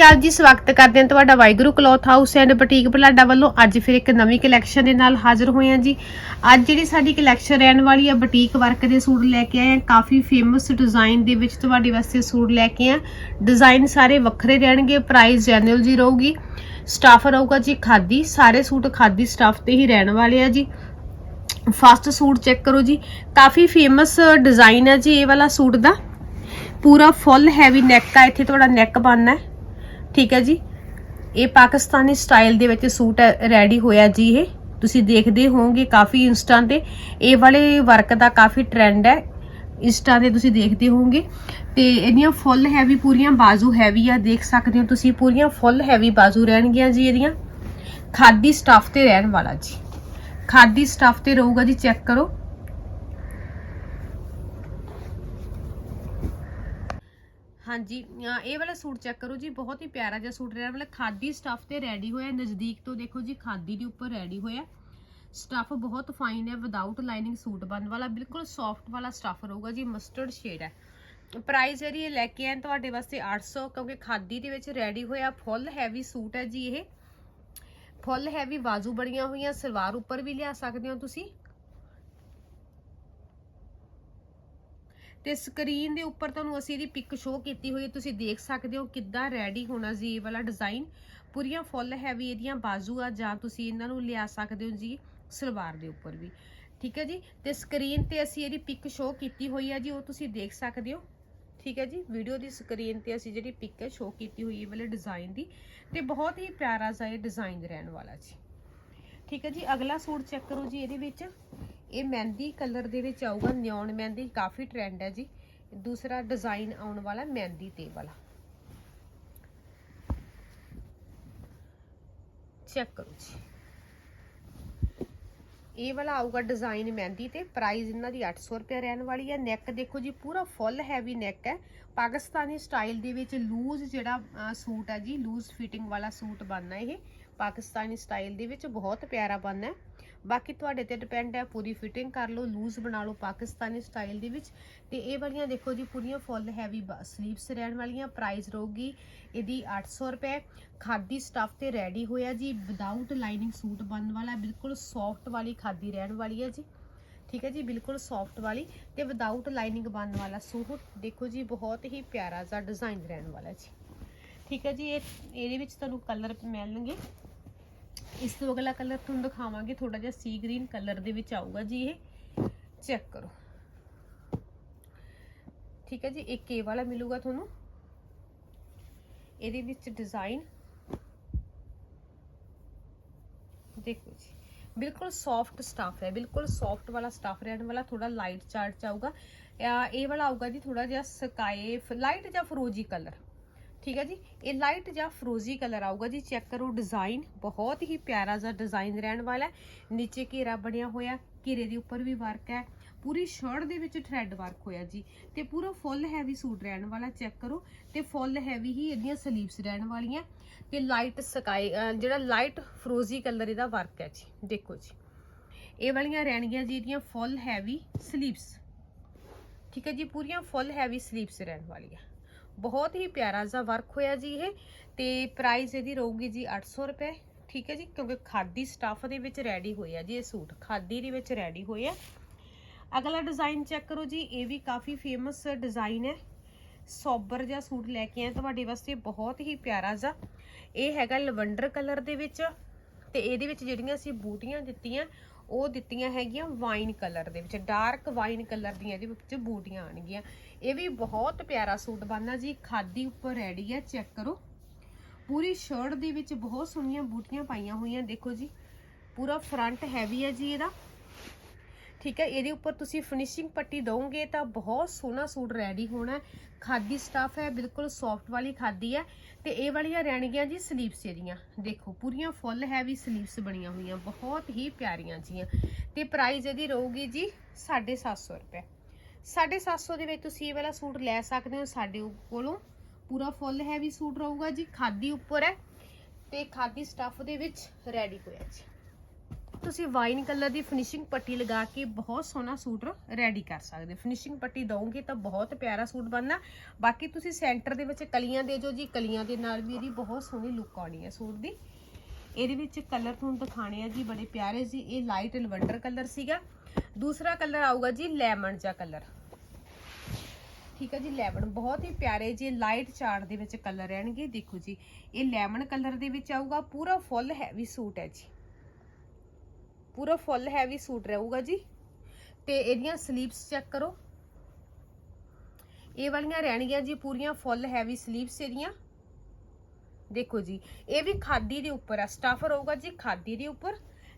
ਅੱਜ ਜੀ, ਸਵਾਗਤ ਕਰਦੇ ਹਾਂ ਤੁਹਾਡਾ Waheguru cloth house and boutique Balada ਵੱਲੋਂ। ਅੱਜ ਫਿਰ ਇੱਕ ਨਵੀਂ ਕਲੈਕਸ਼ਨ ਦੇ ਨਾਲ ਹਾਜ਼ਰ ਹੋਏ ਹਾਂ ਜੀ। ਅੱਜ ਜਿਹੜੀ ਸਾਡੀ ਕਲੈਕਸ਼ਨ ਰਹਿਣ ਵਾਲੀ ਹੈ ਬੁਟੀਕ ਵਰਕ ਦੇ ਸੂਟ ਲੈ ਕੇ ਆਏ ਹਾਂ। ਕਾਫੀ ਫੇਮਸ ਡਿਜ਼ਾਈਨ ਦੇ ਵਿੱਚ ਤੁਹਾਡੇ ਵਾਸਤੇ ਸੂਟ ਲੈ ਕੇ ਆ ਡਿਜ਼ਾਈਨ ਸਾਰੇ ਵੱਖਰੇ ਰਹਿਣਗੇ ਪ੍ਰਾਈਸ ਜੈਨੂਅਲ ਜੀ ਰਹੂਗੀ। ਸਟਾਫ ਰਹੂਗਾ ਜੀ ਖਾਦੀ, ਸਾਰੇ ਸੂਟ ਖਾਦੀ ਸਟਾਫ ਤੇ ਹੀ ਰਹਿਣ ਵਾਲੇ ਆ ਜੀ। ਫਸਟ ਸੂਟ ਚੈੱਕ ਕਰੋ ਜੀ। ਕਾਫੀ ਫੇਮਸ ਡਿਜ਼ਾਈਨ ਹੈ ਜੀ ਇਹ ਵਾਲਾ ਸੂਟ ਦਾ। ਪੂਰਾ ਫੁੱਲ ਹੈਵੀ ਨੈਕ ਆ, ਇੱਥੇ ਤੁਹਾਡਾ ਨੈਕ ਬਣਨਾ ਹੈ। ਠੀਕ ਹੈ ਜੀ। ਇਹ ਪਾਕਿਸਤਾਨੀ ਸਟਾਈਲ ਦੇ ਵਿੱਚ ਸੂਟ ਰੈਡੀ ਹੋਇਆ ਜੀ ਇਹ। ਤੁਸੀਂ ਦੇਖਦੇ ਹੋਵੋਗੇ ਕਾਫੀ ਇੰਸਟਾ ਤੇ ਇਹ ਵਾਲੇ ਵਰਕ ਦਾ ਕਾਫੀ ਟ੍ਰੈਂਡ ਹੈ। ਇੰਸਟਾ ਤੇ ਤੁਸੀਂ ਦੇਖਦੇ ਹੋਵੋਗੇ। ਤੇ ਇਹਦੀਆਂ ਫੁੱਲ ਹੈਵੀ ਪੂਰੀਆਂ ਬਾਜ਼ੂ ਹੈਵੀ ਆ, ਦੇਖ ਸਕਦੇ ਹੋ ਤੁਸੀਂ। ਪੂਰੀਆਂ ਫੁੱਲ ਹੈਵੀ ਬਾਜ਼ੂ ਰਹਿਣਗੀਆਂ ਜੀ ਇਹਦੀਆਂ। ਖਾਦੀ ਸਟਫ ਤੇ ਰਹਿਣ ਵਾਲਾ ਜੀ। ਖਾਦੀ ਸਟਫ ਤੇ ਰਹੂਗਾ ਜੀ ਚੈੱਕ ਕਰੋ। ਹਾਂਜੀ ਇਹ ਵਾਲਾ ਸੂਟ ਚੈੱਕ ਕਰੋ ਜੀ, ਬਹੁਤ ਹੀ ਪਿਆਰਾ ਜਿਹਾ ਸੂਟ ਰਿਹਾ। ਮਤਲਬ ਖਾਦੀ ਸਟਫ ਤੇ ਰੈਡੀ ਹੋਇਆ, ਨਜ਼ਦੀਕ ਤੋਂ ਦੇਖੋ ਜੀ, ਖਾਦੀ ਦੇ ਉੱਪਰ ਰੈਡੀ ਹੋਇਆ। ਸਟਫ ਬਹੁਤ ਫਾਈਨ ਹੈ ਵਿਦਆਊਟ ਲਾਈਨਿੰਗ ਸੂਟ ਬਣਨ ਵਾਲਾ, ਬਿਲਕੁਲ ਸੌਫਟ ਵਾਲਾ ਸਟਫ ਰਹੂਗਾ ਜੀ ਮਸਟਰਡ ਸ਼ੇਡ ਹੈ। ਪ੍ਰਾਈਸ ਜਿਹੜੀ ਇਹ ਲੈ ਕੇ ਆਏ, ਤੁਹਾਡੇ ਵਾਸਤੇ 800 ਕਿਉਂਕਿ ਖਾਦੀ ਦੇ ਵਿੱਚ ਰੈਡੀ ਹੋਇਆ ਫੁੱਲ ਹੈਵੀ ਸੂਟ ਹੈ ਜੀ ਇਹ। ਫੁੱਲ ਹੈਵੀ ਬਾਜ਼ੂ ਬੜੀਆਂ ਹੋਈਆਂ, ਸਲਵਾਰ ਉੱਪਰ ਵੀ ਲਿਆ ਸਕਦੇ ਹੋ ਤੁਸੀਂ। ਤੇ ਸਕਰੀਨ ਦੇ ਉੱਪਰ ਤੁਹਾਨੂੰ ਅਸੀਂ ਇਹਦੀ ਪਿਕ ਸ਼ੋਅ ਕੀਤੀ ਹੋਈ ਹੈ, ਤੁਸੀਂ ਦੇਖ ਸਕਦੇ ਹੋ ਕਿੱਦਾਂ ਰੈਡੀ ਹੋਣਾ ਜੀ ਇਹ ਵਾਲਾ ਡਿਜ਼ਾਈਨ ਪੂਰੀਆਂ ਫੁੱਲ ਹੈਵੀ ਇਹਦੀਆਂ ਬਾਜ਼ੂ ਆ, ਜਾਂ ਤੁਸੀਂ ਇਹਨਾਂ ਨੂੰ ਲਿਆ ਸਕਦੇ ਹੋ ਜੀ ਸਲਵਾਰ ਦੇ ਉੱਪਰ ਵੀ। ਠੀਕ ਹੈ ਜੀ? ਤੇ ਸਕਰੀਨ ਤੇ ਅਸੀਂ ਇਹਦੀ ਪਿਕ ਸ਼ੋਅ ਕੀਤੀ ਹੋਈ ਹੈ ਜੀ, ਉਹ ਤੁਸੀਂ ਦੇਖ ਸਕਦੇ ਹੋ। ਠੀਕ ਹੈ ਜੀ? ਵੀਡੀਓ ਦੀ ਸਕਰੀਨ ਤੇ ਅਸੀਂ ਜਿਹੜੀ ਪਿਕ ਹੈ ਸ਼ੋਅ ਕੀਤੀ ਹੋਈ ਹੈ ਵਾਲੇ ਡਿਜ਼ਾਈਨ ਦੀ। ਤੇ ਬਹੁਤ ਹੀ ਪਿਆਰਾ ਜਿਹਾ ਇਹ ਡਿਜ਼ਾਈਨ ਰਹਿਣ ਵਾਲਾ ਜੀ। ਠੀਕ ਹੈ ਜੀ? ਅਗਲਾ ਸੂਟ ਚੈੱਕ ਕਰੋ ਜੀ ਇਹਦੇ ਵਿੱਚ। ਇਹ ਮਹਿੰਦੀ ਕਲਰ ਦੇ ਵਿੱਚ ਆਊਗਾ, ਨਿਓਨ ਮਹਿੰਦੀ, ਕਾਫੀ ਟ੍ਰੈਂਡ ਹੈ ਜੀ। ਦੂਸਰਾ ਡਿਜ਼ਾਈਨ ਆਉਣ ਵਾਲਾ ਮਹਿੰਦੀ ਤੇ ਵਾਲਾ। ਚੈੱਕ ਕਰੋ ਜੀ। ਇਹ ਵਾਲਾ ਆਊਗਾ ਡਿਜ਼ਾਈਨ ਮਹਿੰਦੀ ਤੇ। ਪ੍ਰਾਈਸ ਇਹਨਾਂ ਦੀ 800 ਰੁਪਏ ਰਹਿਣ ਵਾਲੀ ਹੈ। ਨੈਕ ਦੇਖੋ ਜੀ, ਪੂਰਾ ਫੁੱਲ ਹੈਵੀ ਨੈਕ ਹੈ। ਪਾਕਿਸਤਾਨੀ ਸਟਾਈਲ ਦੇ ਵਿੱਚ ਲੂਜ਼ ਜਿਹੜਾ ਸੂਟ ਹੈ ਜੀ ਲੂਜ਼ ਫਿਟਿੰਗ ਵਾਲਾ ਸੂਟ ਬਣਨਾ ਇਹ। ਪਾਕਿਸਤਾਨੀ ਸਟਾਈਲ ਦੇ ਵਿੱਚ ਬਹੁਤ ਪਿਆਰਾ ਬਣਨਾ ਹੈ। ਬਾਕੀ ਤੁਹਾਡੇ ਤੇ ਡਿਪੈਂਡ ਹੈ, ਪੂਰੀ ਫਿਟਿੰਗ ਕਰ ਲਓ ਲੂਜ਼ ਬਣਾ ਲਓ, ਪਾਕਿਸਤਾਨੀ ਸਟਾਈਲ ਦੇ ਵਿੱਚ। ਤੇ ਇਹ ਵਾਲੀਆਂ ਦੇਖੋ ਜੀ, ਪੂਰੀਆਂ ਫੁੱਲ ਹੈਵੀ ਸਲੀਵਸ ਰਹਿਣ ਵਾਲੀਆਂ ਪ੍ਰਾਈਸ ਰਹੂਗੀ ਇਹਦੀ 800 ਰੁਪਏ। ਖਾਦੀ ਸਟਫ ਤੇ ਰੈਡੀ ਹੋਇਆ ਜੀ ਵਿਦਆਊਟ ਲਾਈਨਿੰਗ ਸੂਟ ਬਣਨ ਵਾਲਾ, ਬਿਲਕੁਲ ਸੌਫਟ ਵਾਲੀ ਖਾਦੀ ਰਹਿਣ ਵਾਲੀ ਹੈ ਜੀ। ਠੀਕ ਹੈ ਜੀ, ਬਿਲਕੁਲ ਸੌਫਟ ਵਾਲੀ ਤੇ ਵਿਦਆਊਟ ਲਾਈਨਿੰਗ ਬਣਨ ਵਾਲਾ ਸੂਟ, ਦੇਖੋ ਜੀ, ਬਹੁਤ ਹੀ ਪਿਆਰਾ ਜਿਹਾ ਡਿਜ਼ਾਈਨ ਰਹਿਣ ਵਾਲਾ ਜੀ। ਠੀਕ ਹੈ ਜੀ, ਇਹ, ਇਹਦੇ ਵਿੱਚ ਤੁਹਾਨੂੰ ਕਲਰ ਮਿਲਣਗੇ। ਇਸ ਤੋਂ ਅਗਲਾ ਕਲਰ ਤੁਹਾਨੂੰ ਦਿਖਾਵਾਂਗੇ ਥੋੜਾ ਜਿਹਾ ਸੀ ਗ੍ਰੀਨ ਕਲਰ ਦੇ ਵਿੱਚ ਆਊਗਾ ਜੀ ਇਹ। ਚੈੱਕ ਕਰੋ। ਠੀਕ ਹੈ ਜੀ, ਇੱਕ ਇਹ ਵਾਲਾ ਮਿਲੂਗਾ ਤੁਹਾਨੂੰ। ਇਹਦੇ ਵਿੱਚ ਡਿਜ਼ਾਈਨ ਦੇਖੋ ਜੀ, ਬਿਲਕੁਲ ਸੌਫਟ ਸਟਫ ਹੈ, ਬਿਲਕੁਲ ਸੌਫਟ ਵਾਲਾ ਸਟਫ ਰਹਿਣ ਵਾਲਾ ਥੋੜਾ ਲਾਈਟ ਚਾਰਟ ਚ ਆਊਗਾ। ਅਹ ਇਹ ਵਾਲਾ ਆਊਗਾ ਜੀ ਥੋੜਾ ਜਿਹਾ ਸਕਾਈ ਲਾਈਟ ਜਾਂ ਫਰੋਜੀ ਕਲਰ। ਠੀਕ ਹੈ ਜੀ? ਇਹ ਲਾਈਟ ਜਾਂ ਫਰੋਜ਼ੀ ਕਲਰ ਆਊਗਾ ਜੀ ਚੈੱਕ ਕਰੋ ਡਿਜ਼ਾਈਨ ਬਹੁਤ ਹੀ ਪਿਆਰਾ ਜਿਹਾ ਡਿਜ਼ਾਈਨ ਰਹਿਣ ਵਾਲਾ ਹੈ। ਨੀਚੇ ਘੇਰਾ ਬਣਿਆ ਹੋਇਆ, ਘੇਰੇ ਦੇ ਉੱਪਰ ਵੀ ਵਰਕ ਹੈ। ਪੂਰੀ ਸ਼ਰਟ ਦੇ ਵਿੱਚ ਥ੍ਰੈਡ ਵਰਕ ਹੋਇਆ ਜੀ। ਤੇ ਪੂਰਾ ਫੁੱਲ ਹੈਵੀ ਸੂਟ ਰਹਿਣ ਵਾਲਾ ਚੈੱਕ ਕਰੋ। ਤੇ ਫੁੱਲ ਹੈਵੀ ਹੀ ਇਹਦੀਆਂ ਸਲੀਵਸ ਰਹਿਣ ਵਾਲੀਆਂ। ਤੇ ਲਾਈਟ ਸਕਾਈ ਜਿਹੜਾ ਲਾਈਟ ਫਰੋਜ਼ੀ ਕਲਰ ਇਹਦਾ ਵਰਕ ਹੈ ਜੀ। ਦੇਖੋ ਜੀ। ਇਹ ਵਾਲੀਆਂ ਰਹਿਣਗੀਆਂ ਜੀ ਇਹਦੀਆਂ ਫੁੱਲ ਹੈਵੀ ਸਲੀਵਸ ਠੀਕ ਹੈ ਜੀ? ਪੂਰੀਆਂ ਫੁੱਲ ਹੈਵੀ ਸਲੀਵਸ ਰਹਿਣ ਵਾਲੀਆਂ। ਬਹੁਤ ਹੀ ਪਿਆਰਾ ਜਿਹਾ ਵਰਕ ਹੋਇਆ ਜੀ ਇਹ ਤੇ ਪ੍ਰਾਈਸ ਇਹਦੀ ਰਹੂਗੀ ਜੀ 800 ਰੁਪਏ, ਠੀਕ ਹੈ ਜੀ, ਕਿਉਂਕਿ ਖਾਦੀ ਸਟਫ ਦੇ ਵਿੱਚ ਰੈਡੀ ਹੋਇਆ ਜੀ ਇਹ ਸੂਟ, ਖਾਦੀ ਦੇ ਵਿੱਚ ਰੈਡੀ ਹੋਇਆ ਅਗਲਾ ਡਿਜ਼ਾਈਨ ਚੈੱਕ ਕਰੋ ਜੀ, ਇਹ ਵੀ ਕਾਫੀ ਫੇਮਸ ਡਿਜ਼ਾਈਨ ਹੈ। ਸੋਬਰ ਜਿਹਾ ਸੂਟ ਲੈ ਕੇ ਆਏ, ਤੁਹਾਡੇ ਵਾਸਤੇ ਬਹੁਤ ਹੀ ਪਿਆਰਾ ਜਿਹਾ। ਇਹ ਹੈਗਾ ਲਵੰਡਰ ਕਲਰ ਦੇ ਵਿੱਚ ਤੇ ਇਹਦੇ ਵਿੱਚ ਜਿਹੜੀਆਂ ਅਸੀਂ ਬੂਟੀਆਂ ਦਿੱਤੀਆਂ ਉਹ ਦਿੱਤੀਆਂ ਹੈਗੀਆਂ ਵਾਈਨ ਕਲਰ ਦੇ ਵਿੱਚ, ਡਾਰਕ ਵਾਈਨ ਕਲਰ ਦੀਆਂ ਇਹਦੇ ਵਿੱਚ ਬੂਟੀਆਂ ਆਣਗੀਆਂ ਇਹ ਵੀ ਬਹੁਤ ਪਿਆਰਾ ਸੂਟ ਬਣਨਾ ਜੀ, ਖਾਦੀ ਉੱਪਰ ਰੈਡੀ ਹੈ ਚੈੱਕ ਕਰੋ। ਪੂਰੀ ਸ਼ਰਟ ਦੇ ਵਿੱਚ ਬਹੁਤ ਸੋਹਣੀਆਂ ਬੂਟੀਆਂ ਪਾਈਆਂ ਹੋਈਆਂ, ਦੇਖੋ ਜੀ। ਪੂਰਾ ਫਰੰਟ ਹੈਵੀ ਹੈ ਜੀ ਇਹਦਾ। ਠੀਕ ਹੈ, ਇਹਦੇ ਉੱਪਰ ਤੁਸੀਂ ਫਿਨਿਸ਼ਿੰਗ ਪੱਟੀ ਦੋਗੇ ਤਾਂ ਬਹੁਤ ਸੋਹਣਾ ਸੂਟ ਰੈਡੀ ਹੋਣਾ ਖਾਦੀ ਸਟਫ ਹੈ, ਬਿਲਕੁਲ ਸੌਫਟ ਵਾਲੀ ਖਾਦੀ ਹੈ। ਤੇ ਇਹ ਵਾਲੀਆਂ ਰਹਿਣਗੀਆਂ ਜੀ ਸਲੀਵਸ ਇਹਦੀਆਂ। ਦੇਖੋ, ਪੂਰੀਆਂ ਫੁੱਲ ਹੈਵੀ ਸਲੀਵਸ ਬਣੀਆਂ ਹੋਈਆਂ, ਬਹੁਤ ਹੀ ਪਿਆਰੀਆਂ ਜੀਆਂ। ਤੇ ਪ੍ਰਾਈਸ ਇਹਦੀ ਰਹੂਗੀ ਜੀ 750 ਰੁਪਏ। 750 ਦੇ ਵਿੱਚ ਤੁਸੀਂ ਇਹ ਵਾਲਾ ਸੂਟ ਲੈ ਸਕਦੇ ਹੋ, ਸਾਡੇ ਕੋਲੋਂ ਪੂਰਾ ਫੁੱਲ ਹੈਵੀ ਸੂਟ ਰਹੂਗਾ ਜੀ। ਖਾਦੀ ਉੱਪਰ ਹੈ ਤੇ ਖਾਦੀ ਸਟੱਫ ਦੇ ਵਿੱਚ ਰੈਡੀ ਹੋਇਆ ਜੀ। ਤੁਸੀਂ ਵਾਈਨ ਕਲਰ ਦੀ ਫਿਨਿਸ਼ਿੰਗ ਪੱਟੀ ਲਗਾ ਕੇ ਬਹੁਤ ਸੋਹਣਾ ਸੂਟ ਰੈਡੀ ਕਰ ਸਕਦੇ ਫਿਨਿਸ਼ਿੰਗ ਪੱਟੀ ਦਵੋਗੇ ਤਾਂ ਬਹੁਤ ਪਿਆਰਾ ਸੂਟ ਬਣਨਾ। ਬਾਕੀ ਤੁਸੀਂ ਸੈਂਟਰ ਦੇ ਵਿੱਚ ਕਲੀਆਂ ਦੇ ਜੋ ਜੀ, ਕਲੀਆਂ ਦੇ ਨਾਲ ਵੀ ਇਹਦੀ ਬਹੁਤ ਸੋਹਣੀ ਲੁੱਕ ਆਉਣੀ ਹੈ ਸੂਟ ਦੀ। ਇਹਦੇ ਵਿੱਚ ਕਲਰ ਤੁਹਾਨੂੰ ਦਿਖਾਣੇ ਆ ਜੀ, ਬੜੇ ਪਿਆਰੇ ਜੀ। ਇਹ ਲਾਈਟ ਲਵੰਡਰ ਕਲਰ ਸੀਗਾ। ਦੂਸਰਾ ਕਲਰ ਆਊਗਾ ਜੀ ਲੈਮਨ ਜਾਂ ਕਲਰ ਠੀਕ ਹੈ ਜੀ ਲੈਮਨ ਬਹੁਤ ਹੀ ਪਿਆਰੇ ਜੀ ਲਾਈਟ ਚਾਰਟ ਦੇ ਵਿੱਚ ਕਲਰ ਰਹਿਣਗੇ। ਦੇਖੋ ਜੀ, ਇਹ ਲੈਮਨ ਕਲਰ ਦੇ ਵਿੱਚ ਆਊਗਾ। ਪੂਰਾ ਫੁੱਲ ਹੈਵੀ ਸੂਟ ਹੈ ਜੀ। ਪੂਰਾ ਫੁੱਲ ਹੈਵੀ ਸੂਟ ਰਹੂਗਾ ਜੀ। ਤੇ ਇਹਦੀਆਂ ਸਲੀਵਸ ਚੈੱਕ ਕਰੋ। ਇਹ ਵਾਲੀਆਂ ਰਹਿਣਗੀਆਂ ਜੀ ਪੂਰੀਆਂ ਫੁੱਲ ਹੈਵੀ ਸਲੀਵਸ ਇਹਦੀਆਂ। ਦੇਖੋ ਜੀ, ਇਹ ਵੀ ਖਾਦੀ ਦੇ ਉੱਪਰ ਆ ਸਟਫ ਰਹੂਗਾ ਜੀ ਖਾਦੀ ਦੇ ਉੱਪਰ।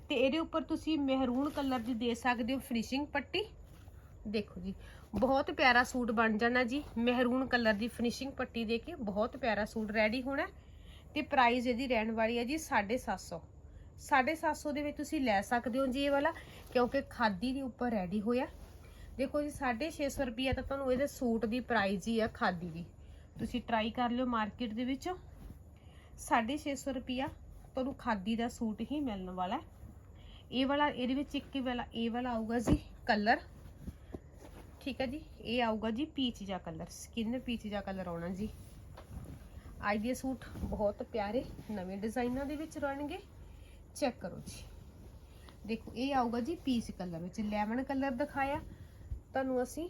ਤੇ ਇਹਦੇ ਉੱਪਰ ਤੁਸੀਂ ਮਹਿਰੂਨ ਕਲਰ ਦੀ ਦੇ ਸਕਦੇ ਹੋ ਫਿਨਿਸ਼ਿੰਗ ਪੱਟੀ। ਦੇਖੋ ਜੀ, ਬਹੁਤ ਪਿਆਰਾ ਸੂਟ ਬਣ ਜਾਣਾ ਜੀ। ਮਹਿਰੂਨ ਕਲਰ ਦੀ ਫਿਨਿਸ਼ਿੰਗ ਪੱਟੀ ਦੇ ਕੇ ਬਹੁਤ ਪਿਆਰਾ ਸੂਟ ਰੈਡੀ ਹੋਣਾ। ਤੇ ਪ੍ਰਾਈਸ ਇਹਦੀ ਰਹਿਣ ਵਾਲੀ ਹੈ ਜੀ 750 750 ਦੇ ਵਿੱਚ ਤੁਸੀਂ ਲੈ ਸਕਦੇ ਹੋ ਜੀ ਇਹ ਵਾਲਾ, ਕਿਉਂਕਿ ਖਾਦੀ ਦੇ ਉੱਪਰ ਰੈਡੀ ਹੋਇਆ। ਦੇਖੋ ਜੀ 650 ਰੁਪਏ ਤਾਂ ਤੁਹਾਨੂੰ ਇਹਦੇ ਸੂਟ ਦੀ ਪ੍ਰਾਈਸ ਹੀ ਆ ਖਾਦੀ ਦੀ। ਤੁਸੀਂ ਟਰਾਈ ਕਰ ਲਿਓ ਮਾਰਕੀਟ ਦੇ ਵਿੱਚ। 650 ਰੁਪਿਆ ਤੁਹਾਨੂੰ ਖਾਦੀ ਦਾ ਸੂਟ ਹੀ ਮਿਲਣ ਵਾਲਾ ਇਹ ਵਾਲਾ, ਇਹਦੇ ਵਿੱਚ ਇੱਕ ਹੀ ਵਾਲਾ, ਇਹ ਵਾਲਾ ਆਊਗਾ ਜੀ ਕਲਰ ਠੀਕ ਹੈ ਜੀ, ਇਹ ਆਊਗਾ ਜੀ ਪੀਚ ਜਿਹਾ ਕਲਰ ਸਕਿਨ ਪੀਚ ਜਿਹਾ ਕਲਰ ਆਉਣਾ ਜੀ। ਅੱਜ ਦੇ ਸੂਟ ਬਹੁਤ ਪਿਆਰੇ, ਨਵੇਂ ਡਿਜ਼ਾਈਨਾਂ ਦੇ ਵਿੱਚ ਰਹਿਣਗੇ ਚੈੱਕ ਕਰੋ ਜੀ। ਦੇਖੋ, ਇਹ ਆਊਗਾ ਜੀ ਪੀਚ ਕਲਰ ਵਿੱਚ। ਲੈਮਨ ਕਲਰ ਦਿਖਾਇਆ। ਤੁਹਾਨੂੰ ਅਸੀਂ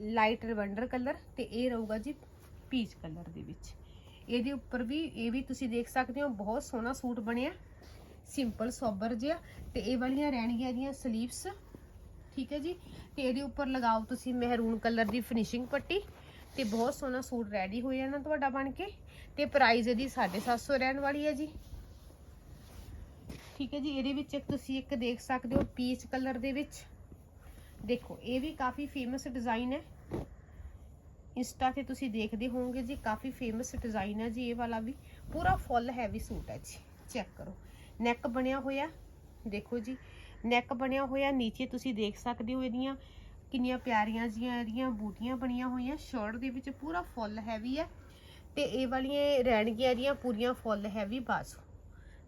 ਲਾਈਟ ਰਵੰਡਰ ਕਲਰ ਤੇ ਇਹ ਰਹੂਗਾ ਜੀ ਪੀਚ ਕਲਰ ਦੇ ਵਿੱਚ। ਇਹਦੇ ਉੱਪਰ ਵੀ, ਇਹ ਵੀ ਤੁਸੀਂ ਦੇਖ ਸਕਦੇ ਹੋ, ਬਹੁਤ ਸੋਹਣਾ ਸੂਟ ਬਣਿਆ। ਸਿੰਪਲ, ਸੋਬਰ ਜਿਹਾ। ਤੇ ਇਹ ਵਾਲੀਆਂ ਰਹਿਣਗੀਆਂ ਇਹਦੀਆਂ ਸਲੀਵਸ। ਠੀਕ ਹੈ ਜੀ? ਤੇ ਇਹਦੇ ਉੱਪਰ ਲਗਾਓ ਤੁਸੀਂ ਮਹਿਰੂਨ ਕਲਰ ਦੀ ਫਿਨਿਸ਼ਿੰਗ ਪੱਟੀ। ਤੇ ਬਹੁਤ ਸੋਹਣਾ ਸੂਟ ਰੈਡੀ ਹੋ ਜਾਣਾ ਤੁਹਾਡਾ ਬਣ ਕੇ। ਤੇ ਪ੍ਰਾਈਸ ਇਹਦੀ 750 ਰਹਿਣ ਵਾਲੀ ਹੈ ਜੀ। ਠੀਕ ਹੈ ਜੀ, ਇਹਦੇ ਵਿੱਚ ਇੱਕ ਤੁਸੀਂ ਇੱਕ ਦੇਖ ਸਕਦੇ ਹੋ ਪੀਚ ਕਲਰ ਦੇ ਵਿੱਚ। ਦੇਖੋ, ਇਹ ਵੀ ਕਾਫੀ ਫੇਮਸ ਡਿਜ਼ਾਈਨ ਹੈ। ਇੰਸਟਾ ਤੇ ਤੁਸੀਂ ਦੇਖਦੇ ਹੋਵੋਗੇ ਜੀ, ਕਾਫੀ ਫੇਮਸ ਡਿਜ਼ਾਈਨ ਹੈ ਜੀ, ਇਹ ਵਾਲਾ ਵੀ। ਪੂਰਾ ਫੁੱਲ ਹੈਵੀ ਸੂਟ ਹੈ ਜੀ ਚੈੱਕ ਕਰੋ। ਨੈਕ ਬਣਿਆ ਹੋਇਆ, ਦੇਖੋ ਜੀ। ਨੈਕ ਬਣਿਆ ਹੋਇਆ, ਨੀਚੇ ਤੁਸੀਂ ਦੇਖ ਸਕਦੇ ਹੋ ਇਹਦੀਆਂ ਕਿੰਨੀਆਂ ਪਿਆਰੀਆਂ ਜੀਆਂ ਇਹਦੀਆਂ ਬੂਟੀਆਂ ਬਣੀਆਂ ਹੋਈਆਂ। ਸ਼ਰਟ ਦੇ ਵਿੱਚ ਪੂਰਾ ਫੁੱਲ ਹੈਵੀ ਹੈ। ਤੇ ਇਹ ਵਾਲੀਆਂ ਰਹਿਣਗੀਆਂ ਇਹਦੀਆਂ ਪੂਰੀਆਂ ਫੁੱਲ ਹੈਵੀ ਬਾਜ਼ੂ।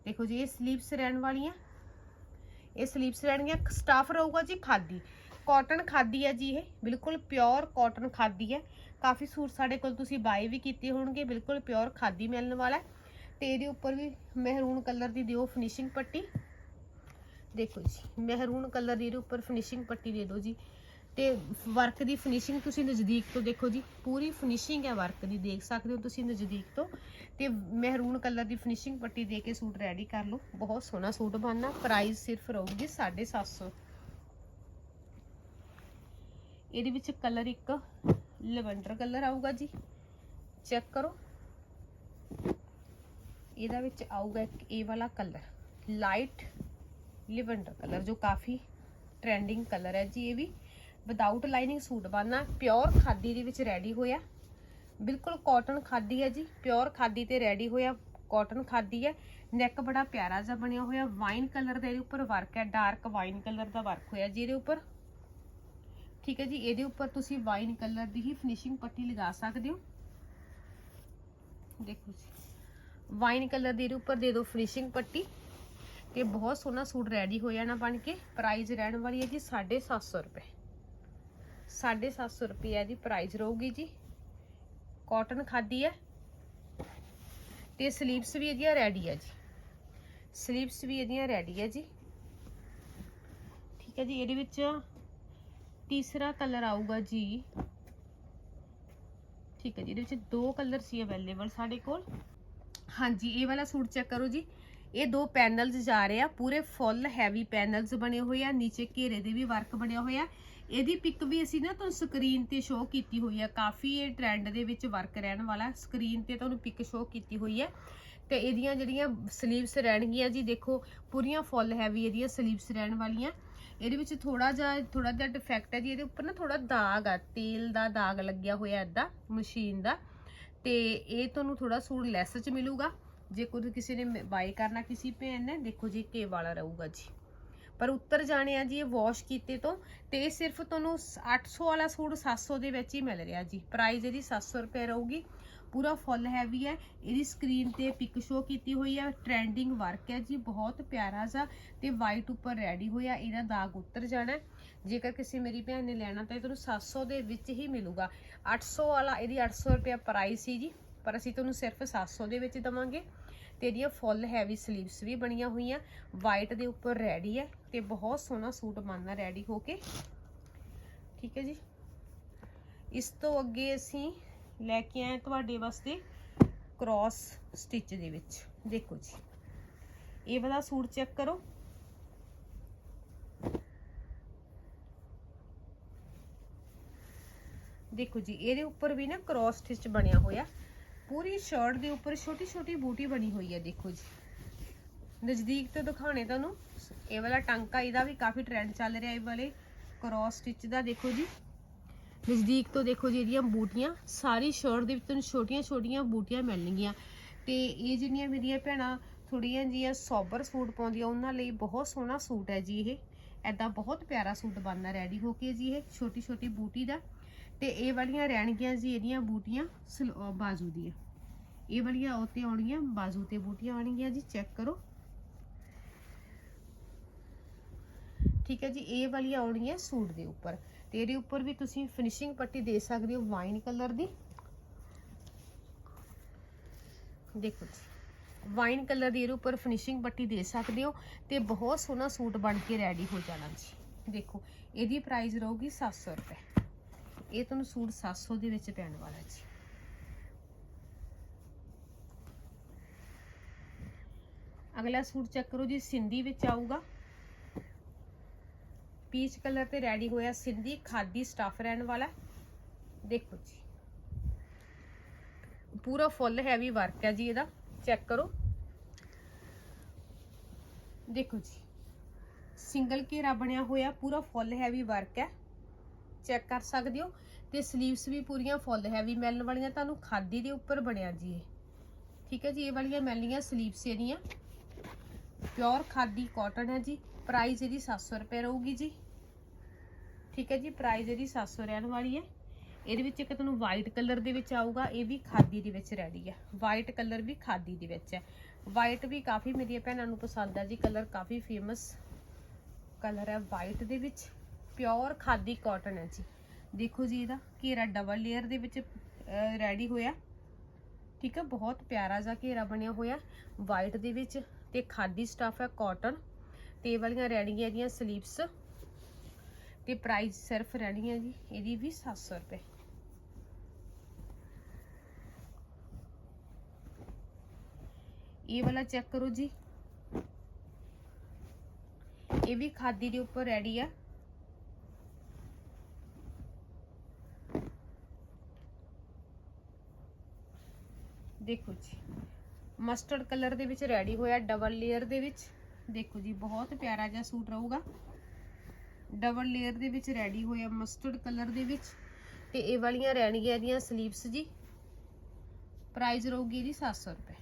ਦੇਖੋ ਜੀ ਇਹ ਸਲੀਵਸ ਰਹਿਣ ਵਾਲੀਆਂ ਇਹ ਸਲੀਵਸ ਰਹਿਣਗੀਆਂ ਸਟਾਫ ਰਹੂਗਾ ਜੀ ਖਾਦੀ ਕਾਟਨ ਖਾਦੀ ਹੈ ਜੀ ਇਹ ਬਿਲਕੁਲ ਪਿਓਰ ਕਾਟਨ ਖਾਦੀ ਹੈ ਕਾਫੀ ਸੂਟ ਸਾਡੇ ਕੋਲ ਤੁਸੀਂ ਬਾਈ ਵੀ ਕੀਤੇ ਹੋਣਗੇ ਬਿਲਕੁਲ ਪਿਓਰ ਖਾਦੀ ਮਿਲਣ ਵਾਲਾ ਹੈ ਤੇ ਇਹਦੇ ਉੱਪਰ ਵੀ ਮਹਿਰੂਨ ਕਲਰ ਦੀ ਦਿਓ ਫਿਨਿਸ਼ਿੰਗ ਪੱਟੀ ਦੇਖੋ ਜੀ ਮਹਿਰੂਨ ਕਲਰ ਦੀ ਇਹਦੇ ਉੱਪਰ ਫਿਨਿਸ਼ਿੰਗ ਪੱਟੀ ਦੇ ਦਿਓ ਜੀ ਤੇ ਵਰਕ ਦੀ ਫਿਨਿਸ਼ਿੰਗ ਤੁਸੀਂ ਨਜ਼ਦੀਕ ਤੋਂ ਦੇਖੋ ਜੀ, ਪੂਰੀ ਫਿਨਿਸ਼ਿੰਗ ਹੈ ਵਰਕ ਦੀ, ਦੇਖ ਸਕਦੇ ਹੋ ਤੁਸੀਂ ਨਜ਼ਦੀਕ ਤੋਂ। ਤੇ ਮਹਿਰੂਨ ਕਲਰ ਦੀ ਫਿਨਿਸ਼ਿੰਗ ਪੱਟੀ ਦੇ ਕੇ ਸੂਟ ਰੈਡੀ ਕਰ ਲਓ। ਬਹੁਤ ਸੋਹਣਾ ਸੂਟ ਬਣਨਾ ਪ੍ਰਾਈਸ ਸਿਰਫ ਰਹੂਗੀ 750 ਇਹਦੇ ਵਿੱਚ ਕਲਰ ਇੱਕ ਲਵੈਂਡਰ ਕਲਰ ਆਊਗਾ ਜੀ। ਚੈੱਕ ਕਰੋ। ਇਹਦਾ ਵਿੱਚ ਆਊਗਾ ਇੱਕ ਇਹ ਵਾਲਾ ਕਲਰ ਲਾਈਟ ਲਿਵੈਂਡਰ ਕਲਰ, ਜੋ ਕਾਫੀ ਟ੍ਰੈਂਡਿੰਗ ਕਲਰ ਹੈ ਜੀ ਇਹ ਵੀ। ਵਿਦਆਊਟ ਲਾਈਨਿੰਗ ਸੂਟ ਬਣਨਾ ਪਿਓਰ ਖਾਦੀ ਦੇ ਵਿੱਚ ਰੈਡੀ ਹੋਇਆ। ਬਿਲਕੁਲ ਕਾਟਨ ਖਾਦੀ ਹੈ ਜੀ ਪਿਓਰ ਖਾਦੀ ਤੇ ਰੈਡੀ ਹੋਇਆ ਕਾਟਨ ਖਾਦੀ ਹੈ। ਨੈਕ ਬੜਾ ਪਿਆਰਾ ਜਿਹਾ ਬਣਿਆ ਹੋਇਆ ਵਾਈਨ ਕਲਰ ਦਾ ਇਹਦੇ ਉੱਪਰ ਵਰਕ ਹੈ ਡਾਰਕ ਵਾਈਨ ਕਲਰ ਦਾ ਵਰਕ ਹੋਇਆ ਜੀ ਇਹਦੇ ਉੱਪਰ। ਠੀਕ ਹੈ ਜੀ, ਇਹਦੇ ਉੱਪਰ ਤੁਸੀਂ ਵਾਈਨ ਕਲਰ ਦੀ ਹੀ ਫਿਨਿਸ਼ਿੰਗ ਪੱਟੀ ਲਗਾ ਸਕਦੇ ਹੋ। ਦੇਖੋ ਜੀ ਵਾਈਨ ਕਲਰ ਦੇ ਇਹਦੇ ਉੱਪਰ ਦੇ ਦਿਓ ਫਿਨਿਸ਼ਿੰਗ ਪੱਟੀ। ਤੇ ਬਹੁਤ ਸੋਹਣਾ ਸੂਟ ਰੈਡੀ ਹੋਇਆ ਨਾ ਬਣ ਕੇ ਪ੍ਰਾਈਸ ਰਹਿਣ ਵਾਲੀ ਹੈ ਜੀ 750 ਰੁਪਏ। 750 ਰੁਪਏ ਦੀ ਪ੍ਰਾਈਸ ਰਹੂਗੀ ਜੀ। ਕਾਟਨ ਖਾਦੀ ਹੈ। ਤੇ ਸਲੀਵਸ ਵੀ ਇਹਦੀਆਂ ਰੈਡੀ ਹੈ ਜੀ। ਸਲੀਵਸ ਵੀ ਇਹਦੀਆਂ ਰੈਡੀ ਹੈ ਜੀ। ਠੀਕ ਹੈ ਜੀ, ਇਹਦੇ ਵਿੱਚ ਤੀਸਰਾ ਕਲਰ ਆਊਗਾ ਜੀ। ਠੀਕ ਹੈ ਜੀ, ਇਹਦੇ ਵਿੱਚ ਦੋ ਕਲਰ ਸੀ ਅਵੇਲੇਬਲ ਸਾਡੇ ਕੋਲ। ਹਾਂਜੀ, ਇਹ ਵਾਲਾ ਸੂਟ ਚੈੱਕ ਕਰੋ ਜੀ। ਇਹ ਦੋ ਪੈਨਲਸ ਜਾ ਰਹੇ ਆ, ਪੂਰੇ ਫੁੱਲ ਹੈਵੀ ਪੈਨਲਸ ਬਣੇ ਹੋਏ ਆ, ਨੀਚੇ ਘੇਰੇ ਦੇ ਵੀ ਵਰਕ ਬਣਿਆ ਹੋਇਆ। ਇਹਦੀ ਪਿਕ ਵੀ ਅਸੀਂ ਨਾ ਤੁਹਾਨੂੰ ਸਕਰੀਨ ਤੇ ਸ਼ੋਅ ਕੀਤੀ ਹੋਈ ਆ। ਕਾਫੀ ਇਹ ਟ੍ਰੈਂਡ ਦੇ ਵਿੱਚ ਵਰਕ ਰਹਿਣ ਵਾਲਾ। ਸਕਰੀਨ ਤੇ ਤੁਹਾਨੂੰ ਪਿਕ ਸ਼ੋਅ ਕੀਤੀ ਹੋਈ ਹੈ ਤੇ ਇਹਦੀਆਂ ਜਿਹੜੀਆਂ ਸਲੀਵਸ ਰਹਿਣਗੀਆਂ ਜੀ, ਦੇਖੋ, ਪੂਰੀਆਂ ਫੁੱਲ ਹੈਵੀ ਇਹਦੀਆਂ ਸਲੀਵਸ ਰਹਿਣ ਵਾਲੀਆਂ। ਇਹਦੇ ਵਿੱਚ ਥੋੜਾ ਜਿਹਾ ਥੋੜਾ ਜਿਹਾ ਡਿਫੈਕਟ ਹੈ ਜੀ। ਇਹਦੇ ਉੱਪਰ ਨਾ ਥੋੜਾ ਦਾਗ ਆ, ਤੇਲ ਦਾ ਦਾਗ ਲੱਗਿਆ ਹੋਇਆ ਏਦਾਂ ਮਸ਼ੀਨ ਦਾ। ਤੇ ਇਹ ਤੁਹਾਨੂੰ ਥੋੜਾ ਸੂਟ ਲੈਸ ਚ ਮਿਲੂਗਾ। ਜੇ ਕੋਈ ਕਿਸੇ ਨੇ ਬਾਈ ਕਰਨਾ ਕਿਸੇ ਭੈਣ ਨੇ, ਦੇਖੋ ਜੀ ਕੇ ਵਾਲਾ ਰਹੂਗਾ ਜੀ। ਪਰ ਉੱਤਰ ਜਾਣੇ ਆ ਜੀ, ਇਹ ਵਾਸ਼ ਕੀਤੇ ਤੋਂ ਤੇ ਇਹ ਸਿਰਫ ਤੁਹਾਨੂੰ 800 ਵਾਲਾ ਸੂਟ 700 ਦੇ ਵਿੱਚ ਹੀ ਮਿਲ ਰਿਹਾ ਜੀ। ਪ੍ਰਾਈਸ ਇਹਦੀ 700 ਰੁਪਏ ਰਹੂਗੀ। ਪੂਰਾ ਫੁੱਲ ਹੈਵੀ ਹੈ। ਇਹਦੀ ਸਕਰੀਨ ਤੇ ਪਿਕ ਸ਼ੋ ਕੀਤੀ ਹੋਈ ਹੈ ਟ੍ਰੈਂਡਿੰਗ ਵਰਕ ਹੈ ਜੀ, ਬਹੁਤ ਪਿਆਰਾ ਜਿਹਾ ਤੇ ਵਾਈਟ ਉੱਪਰ ਰੈਡੀ ਹੋਇਆ। ਇਹਦਾ ਦਾਗ ਉੱਤਰ ਜਾਣਾ ਜੇਕਰ ਕਿਸੇ ਮੇਰੀ ਭੈਣ ਨੇ ਲੈਣਾ ਤਾਂ ਇਹ ਤੁਹਾਨੂੰ 700 ਦੇ ਵਿੱਚ ਹੀ ਮਿਲੂਗਾ। 800 ਵਾਲਾ, ਇਹਦੀ 800 ਰੁਪਏ ਪ੍ਰਾਈਸ ਸੀ ਜੀ। ਪਰ ਅਸੀਂ ਤੁਹਾਨੂੰ ਸਿਰਫ 700 ਦੇ ਵਿੱਚ ਦਵਾਂਗੇ ਤੇ ਇਹਦੀਆਂ ਫੁੱਲ ਹੈਵੀ ਸਲੀਵਸ ਵੀ ਬਣੀਆਂ ਹੋਈਆਂ। ਵਾਈਟ ਦੇ ਉੱਪਰ ਰੈਡੀ ਹੈ ਤੇ ਬਹੁਤ ਸੋਹਣਾ ਸੂਟ ਬਣਨਾ ਰੈਡੀ ਹੋ ਕੇ। ਠੀਕ ਹੈ ਜੀ? ਇਸ ਤੋਂ ਅੱਗੇ ਅਸੀਂ ਲੈ ਕੇ ਆਏ ਤੁਹਾਡੇ ਵਾਸਤੇ ਕ੍ਰਾਸ ਸਟਿਚ ਦੇ ਵਿੱਚ। ਦੇਖੋ ਜੀ, ਇਹ ਵਾਲਾ ਸੂਟ ਚੈੱਕ ਕਰੋ। ਦੇਖੋ ਜੀ, ਇਹਦੇ ਉੱਪਰ ਵੀ ਨਾ ਕ੍ਰਾਸ ਸਟਿਚ ਬਣਿਆ ਹੋਇਆ। ਪੂਰੀ ਸ਼ਰਟ ਦੇ ਉੱਪਰ ਛੋਟੀ ਛੋਟੀ ਬੂਟੀ ਬਣੀ ਹੋਈ ਹੈ, ਦੇਖੋ ਜੀ। ਨਜ਼ਦੀਕ ਤੋਂ ਦਿਖਾਣੇ ਤੁਹਾਨੂੰ। ਇਹ ਵਾਲਾ ਟਾਂਕਾ, ਇਹਦਾ ਵੀ ਕਾਫੀ ਟ੍ਰੈਂਡ ਚੱਲ ਰਿਹਾ ਇਹ ਵਾਲੇ ਕ੍ਰਾਸ ਸਟਿਚ ਦਾ, ਦੇਖੋ ਜੀ। ਨਜ਼ਦੀਕ ਤੋਂ ਦੇਖੋ ਜੀ ਇਹਦੀਆਂ ਬੂਟੀਆਂ। ਸਾਰੀ ਸ਼ਰਟ ਦੇ ਵਿੱਚ ਤੁਹਾਨੂੰ ਛੋਟੀਆਂ ਛੋਟੀਆਂ ਬੂਟੀਆਂ ਮਿਲਣਗੀਆਂ। ਤੇ ਇਹ ਜਿਹੜੀਆਂ ਮੇਰੀਆਂ ਭੈਣਾਂ ਥੋੜੀਆਂ ਜੀਆਂ ਸੋਬਰ ਸੂਟ ਪਾਉਂਦੀਆਂ, ਉਹਨਾਂ ਲਈ ਬਹੁਤ ਸੋਹਣਾ ਸੂਟ ਹੈ ਜੀ ਇਹ। ਐਦਾਂ ਬਹੁਤ ਪਿਆਰਾ ਸੂਟ ਬਣਨਾ ਰੈਡੀ ਹੋ ਕੇ ਜੀ ਇਹ ਛੋਟੀ ਛੋਟੀ ਬੂਟੀ ਦਾ। ਤੇ ਇਹ ਵਾਲੀਆਂ ਰਹਿਣਗੀਆਂ ਜੀ ਇਹਦੀਆਂ ਬੂਟੀਆਂ ਬਾਜ਼ੂ ਦੀਆਂ। ਇਹ ਵਾਲੀਆਂ ਉੱਤੇ ਆਉਣਗੀਆਂ ਬਾਜ਼ੂ ਤੇ ਬੂਟੀਆਂ ਆਉਣਗੀਆਂ ਜੀ, ਚੈੱਕ ਕਰੋ। ਠੀਕ ਹੈ ਜੀ, ਇਹ ਵਾਲੀਆਂ ਆਉਣਗੀਆਂ ਸੂਟ ਦੇ ਉੱਪਰ। ਤੇ ਇਹਦੇ ਉੱਪਰ ਵੀ ਤੁਸੀਂ ਫਿਨਿਸ਼ਿੰਗ ਪੱਟੀ ਦੇ ਸਕਦੇ ਹੋ ਵਾਈਨ ਕਲਰ ਦੀ। ਦੇਖੋ ਜੀ। ਵਾਈਨ ਕਲਰ ਦੀ ਇਹਦੇ ਉੱਪਰ ਫਿਨਿਸ਼ਿੰਗ ਪੱਟੀ ਦੇ ਸਕਦੇ ਹੋ ਤੇ ਬਹੁਤ ਸੋਹਣਾ ਸੂਟ ਬਣ ਕੇ ਰੈਡੀ ਹੋ ਜਾਣਾ ਜੀ। ਦੇਖੋ, ਇਹਦੀ ਪ੍ਰਾਈਸ ਰਹੂਗੀ 700 ਰੁਪਏ। ਇਹ ਤੁਹਾਨੂੰ ਸੂਟ 700 ਦੇ ਵਿੱਚ ਪੈਣ ਵਾਲਾ ਜੀ। ਅਗਲਾ ਸੂਟ ਚੈੱਕ ਕਰੋ ਜੀ, ਸਿੰਧੀ ਵਿੱਚ ਆਊਗਾ। ਪੀਚ ਕਲਰ ਤੇ ਰੈਡੀ ਹੋਇਆ ਸਿੰਧੀ, ਖਾਦੀ ਸਟਫ ਰਹਿਣ ਵਾਲਾ। ਦੇਖੋ ਜੀ। ਪੂਰਾ ਫੁੱਲ ਹੈਵੀ ਵਰਕ ਹੈ ਜੀ ਇਹਦਾ। ਚੈੱਕ ਕਰੋ। ਦੇਖੋ ਜੀ, ਸਿੰਗਲ ਘੇਰਾ ਬਣਿਆ ਹੋਇਆ, ਪੂਰਾ ਫੁੱਲ ਹੈਵੀ ਵਰਕ ਹੈ। ਚੈੱਕ ਕਰ ਸਕਦੇ ਹੋ ਤੇ ਸਲੀਵਸ ਵੀ ਪੂਰੀਆਂ ਫੁੱਲ ਹੈਵੀ ਮਿਲਣ ਵਾਲੀਆਂ, ਤੁਹਾਨੂੰ ਖਾਦੀ ਦੇ ਉੱਪਰ ਬਣਿਆ ਜੀ ਇਹ। ਠੀਕ ਹੈ ਜੀ, ਇਹ ਵਾਲੀਆਂ ਮਿਲਣੀਆਂ ਸਲੀਵਸ ਇਹਦੀਆਂ। ਪਿਓਰ ਖਾਦੀ ਕਾਟਨ ਹੈ ਜੀ ਪ੍ਰਾਈਸ ਇਹਦੀ 700 ਰੁਪਏ ਰਹੂਗੀ ਜੀ। ਠੀਕ ਹੈ ਜੀ ਪ੍ਰਾਈਸ ਇਹਦੀ 700 ਰਹਿਣ ਵਾਲੀ ਹੈ। ਇਹਦੇ ਵਿੱਚ ਇੱਕ ਤੁਹਾਨੂੰ ਵਾਈਟ ਕਲਰ ਦੇ ਵਿੱਚ ਆਊਗਾ, ਇਹ ਵੀ ਖਾਦੀ ਦੇ ਵਿੱਚ ਰੈਡੀ ਹੈ ਵਾਈਟ ਕਲਰ ਵੀ ਖਾਦੀ ਦੇ ਵਿੱਚ ਹੈ ਵਾਈਟ ਵੀ ਕਾਫੀ ਮੇਰੀਆਂ ਭੈਣਾਂ ਨੂੰ ਪਸੰਦ ਹੈ ਜੀ ਕਲਰ ਕਾਫੀ ਫੇਮਸ ਕਲਰ ਹੈ ਵਾਈਟ ਦੇ ਵਿੱਚ। ਪਿਓਰ ਖਾਦੀ ਕਾਟਨ ਹੈ ਜੀ। ਦੇਖੋ ਜੀ ਇਹਦਾ ਘੇਰਾ ਡਬਲ ਲੇਅਰ ਦੇ ਵਿੱਚ ਰੈਡੀ ਹੋਇਆ। ਠੀਕ ਹੈ ਬਹੁਤ ਪਿਆਰਾ ਜਿਹਾ ਘੇਰਾ ਬਣਿਆ ਹੋਇਆ। ਵਾਈਟ ਦੇ ਵਿੱਚ ਤੇ ਖਾਦੀ ਸਟਫ ਹੈ ਕਾਟਨ ਤੇ ਵਾਲੀਆਂ ਰਹਿਣਗੀਆਂ ਇਹਦੀਆਂ ਸਲੀਵਸ ਤੇ ਪ੍ਰਾਈਸ ਸਿਰਫ ਰਹਿਣੀ ਹੈ ਜੀ, ਇਹਦੀ ਵੀ 700 ਰੁਪਏ। ਇਹ ਵਾਲਾ ਚੈੱਕ ਕਰੋ ਜੀ। ਇਹ ਵੀ ਖਾਦੀ ਦੇ ਉੱਪਰ ਰੈਡੀ ਆ। ਦੇਖੋ ਜੀ ਮਸਟਰਡ ਕਲਰ ਦੇ ਵਿੱਚ ਰੈਡੀ ਹੋਇਆ ਡਬਲ ਲੇਅਰ ਦੇ ਵਿੱਚ। ਦੇਖੋ ਜੀ, ਬਹੁਤ ਪਿਆਰਾ ਜਿਹਾ ਸੂਟ ਰਹੂਗਾ। ਡਬਲ ਲੇਅਰ ਦੇ ਵਿੱਚ ਰੈਡੀ ਹੋਇਆ ਮਸਟਰਡ ਕਲਰ ਦੇ ਵਿੱਚ। ਤੇ ਇਹ ਵਾਲੀਆਂ ਰਹਿਣਗੀਆਂ ਇਹਦੀਆਂ ਸਲੀਵਸ ਜੀ। ਪ੍ਰਾਈਸ ਰਹੂਗੀ ਇਹਦੀ 700 ਰੁਪਏ।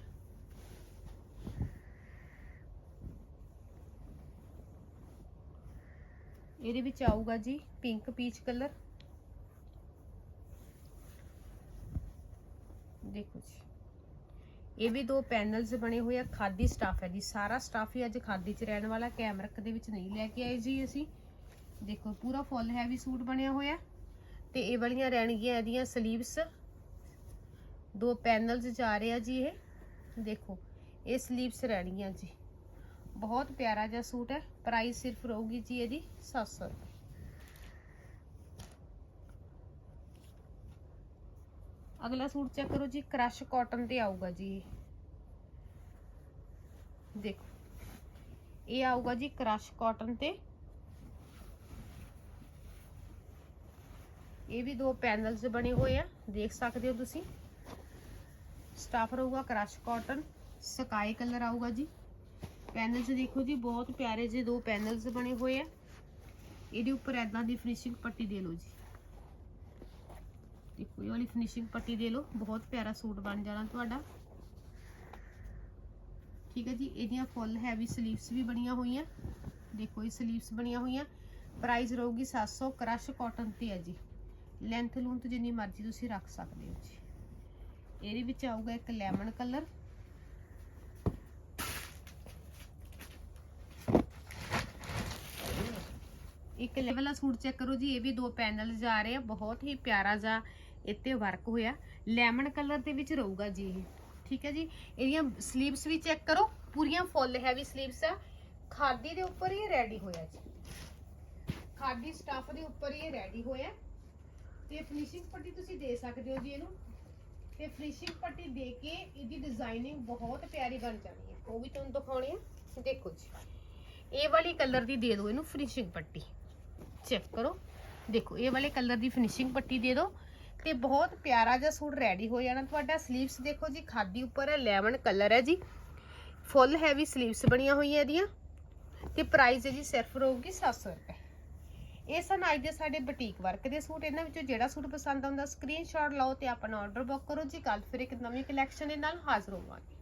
ਇਹਦੇ ਵਿੱਚ ਆਊਗਾ ਜੀ ਪਿੰਕ ਪੀਚ ਕਲਰ ਦੇਖੋ ਜੀ। ਇਹ ਵੀ ਦੋ ਪੈਨਲਸ ਬਣੇ ਹੋਏ ਆ, ਖਾਦੀ ਸਟਾਫ ਹੈ ਜੀ। ਸਾਰਾ ਸਟਾਫ ਹੀ ਅੱਜ ਖਾਦੀ ਚ ਰਹਿਣ ਵਾਲਾ ਕੈਮਰਕ ਦੇ ਵਿੱਚ ਨਹੀਂ ਲੈ ਕੇ ਆਏ ਜੀ ਅਸੀਂ। ਦੇਖੋ, ਪੂਰਾ ਫੁੱਲ ਹੈਵੀ ਸੂਟ ਬਣਿਆ ਹੋਇਆ। ਤੇ ਇਹ ਵਾਲੀਆਂ ਰਹਿਣਗੀਆਂ ਇਹਦੀਆਂ ਸਲੀਵਸ ਦੋ ਪੈਨਲਸ ਜਾ ਰਹੇ ਆ ਜੀ ਇਹ। ਦੇਖੋ, ਇਹ ਸਲੀਵਸ ਰਹਿਣਗੀਆਂ ਜੀ। ਬਹੁਤ ਪਿਆਰਾ ਜਿਹਾ ਸੂਟ ਹੈ। ਪ੍ਰਾਈਸ ਸਿਰਫ ਰਹੂਗੀ ਜੀ ਇਹਦੀ 700 ਰੁਪਏ। ਅਗਲਾ ਸੂਟ ਚੈੱਕ ਕਰੋ ਜੀ ਕ੍ਰਸ਼ ਕਾਟਨ ਤੇ ਆਊਗਾ ਜੀ। ਦੇਖੋ, ਇਹ ਆਊਗਾ ਜੀ ਕ੍ਰਸ਼ ਕਾਟਨ ਤੇ। ਇਹ ਵੀ ਦੋ ਪੈਨਲਸ ਬਣੇ ਹੋਏ ਆ, ਦੇਖ ਸਕਦੇ ਹੋ ਤੁਸੀਂ। ਸਟਾਫ ਰਹੂਗਾ ਕ੍ਰਸ਼ ਕਾਟਨ ਸਕਾਈ ਕਲਰ ਆਊਗਾ ਜੀ। ਪੈਨਲਸ, ਦੇਖੋ ਜੀ, ਬਹੁਤ ਪਿਆਰੇ ਜਿਹੇ ਦੋ ਪੈਨਲਸ ਬਣੇ ਹੋਏ ਆ। ਇਹਦੇ ਉੱਪਰ ਐਦਾਂ ਦੀ ਫਿਨਿਸ਼ਿੰਗ ਪੱਟੀ ਦੇ ਲਓ ਜੀ। ਦੇਖੋ, ਇਹ ਵਾਲੀ ਫਿਨਿਸ਼ਿੰਗ ਪੱਟੀ ਦੇ ਲਓ। ਬਹੁਤ ਪਿਆਰਾ ਸੂਟ ਬਣ ਜਾਣਾ ਤੁਹਾਡਾ। ਠੀਕ ਹੈ ਜੀ, ਇਹਦੀਆਂ ਫੁੱਲ ਹੈਵੀ ਸਲੀਵਸ ਵੀ ਬਣੀਆਂ ਹੋਈਆਂ। ਦੇਖੋ, ਇਹ ਸਲੀਵਸ ਬਣੀਆਂ ਹੋਈਆਂ। ਪ੍ਰਾਈਸ ਰਹੂਗੀ 700 ਕ੍ਰਸ਼ ਕਾਟਨ ਤੇ ਹੈ ਜੀ। ਲੈਂਥ ਲੂੰਥ ਜਿੰਨੀ ਮਰਜ਼ੀ ਤੁਸੀਂ ਰੱਖ ਸਕਦੇ ਹੋ ਜੀ। ਇਹਦੇ ਵਿੱਚ ਆਊਗਾ ਇੱਕ ਲੈਮਨ ਕਲਰ ਇੱਕ ਲੈਵਲ ਵਾਲਾ ਸੂਟ ਚੈੱਕ ਕਰੋ ਜੀ, ਇਹ ਵੀ ਦੋ ਪੈਨਲ ਆ ਰਹੇ ਆ, ਬਹੁਤ ਹੀ ਪਿਆਰਾ ਜਾ ਇੱਥੇ ਵਰਕ ਹੋਇਆ। ਲੈਮਨ ਕਲਰ ਦੇ ਵਿੱਚ ਰਹੂਗਾ ਜੀ ਇਹ, ਠੀਕ ਹੈ ਜੀ? ਇਹਦੀਆਂ 슬ੀਵਸ ਵੀ ਚੈੱਕ ਕਰੋ, ਪੂਰੀਆਂ ਫੁੱਲ ਹੈਵੀ 슬ੀਵਸ ਆ। ਖਾਦੀ ਦੇ ਉੱਪਰ ਹੀ ਰੈਡੀ ਹੋਇਆ ਜੀ। ਖਾਦੀ ਸਟਫ ਦੇ ਉੱਪਰ ਹੀ ਰੈਡੀ ਹੋਇਆ। ਤੇ ਫਿਨਿਸ਼ਿੰਗ ਪੱਟੀ ਤੁਸੀਂ ਦੇ ਸਕਦੇ ਹੋ ਜੀ ਇਹਨੂੰ। ਤੇ ਫਿਨਿਸ਼ਿੰਗ ਪੱਟੀ ਦੇ ਕੇ ਇਹਦੀ ਡਿਜ਼ਾਈਨਿੰਗ ਬਹੁਤ ਪਿਆਰੀ ਬਣ ਜਾਣੀ ਹੈ। ਉਹ ਵੀ ਤੁਹਾਨੂੰ ਦਿਖਾਉਣੀ ਹੈ ਦੇਖੋ ਜੀ, ਇਹ ਵਾਲੀ ਕਲਰ ਦੀ ਦੇ ਦਿਓ ਇਹਨੂੰ ਫਿਨਿਸ਼ਿੰਗ ਪੱਟੀ। ਚੈੱਕ ਕਰੋ। ਦੇਖੋ, ਇਹ ਵਾਲੇ ਕਲਰ ਦੀ ਫਿਨਿਸ਼ਿੰਗ ਪੱਟੀ ਦੇ ਦਿਓ ਤੇ ਬਹੁਤ ਪਿਆਰਾ ਜਿਹਾ ਸੂਟ ਰੈਡੀ ਹੋ ਜਾਣਾ ਤੁਹਾਡਾ। 슬ੀਵਸ ਦੇਖੋ ਜੀ, ਖਾਦੀ ਉੱਪਰ ਹੈ ਲੈਮਨ ਕਲਰ ਹੈ ਜੀ। ਫੁੱਲ ਹੈਵੀ 슬ੀਵਸ ਬਣੀਆਂ ਹੋਈਆਂ ਇਹਦੀਆਂ। ਤੇ ਪ੍ਰਾਈਸ ਹੈ ਜੀ, ਸਿਰਫ ਰਹੂਗੀ 700 ਰੁਪਏ। ਇਹ ਸਨ ਅੱਜ ਦੇ ਸਾਡੇ ਬੁਟੀਕ ਵਰਕ ਦੇ ਸੂਟ। ਇਹਨਾਂ ਵਿੱਚੋਂ ਜਿਹੜਾ ਸੂਟ ਪਸੰਦ ਆਉਂਦਾ ਸਕਰੀਨਸ਼ਾਟ ਲਓ ਤੇ ਆਪਣਾ ਆਰਡਰ ਬੁੱਕ ਕਰੋ ਜੀ। ਕੱਲ ਫਿਰ ਇੱਕ ਨਵੀਂ ਕਲੈਕਸ਼ਨ ਦੇ ਨਾਲ ਹਾਜ਼ਰ ਹੋਵਾਂਗੇ।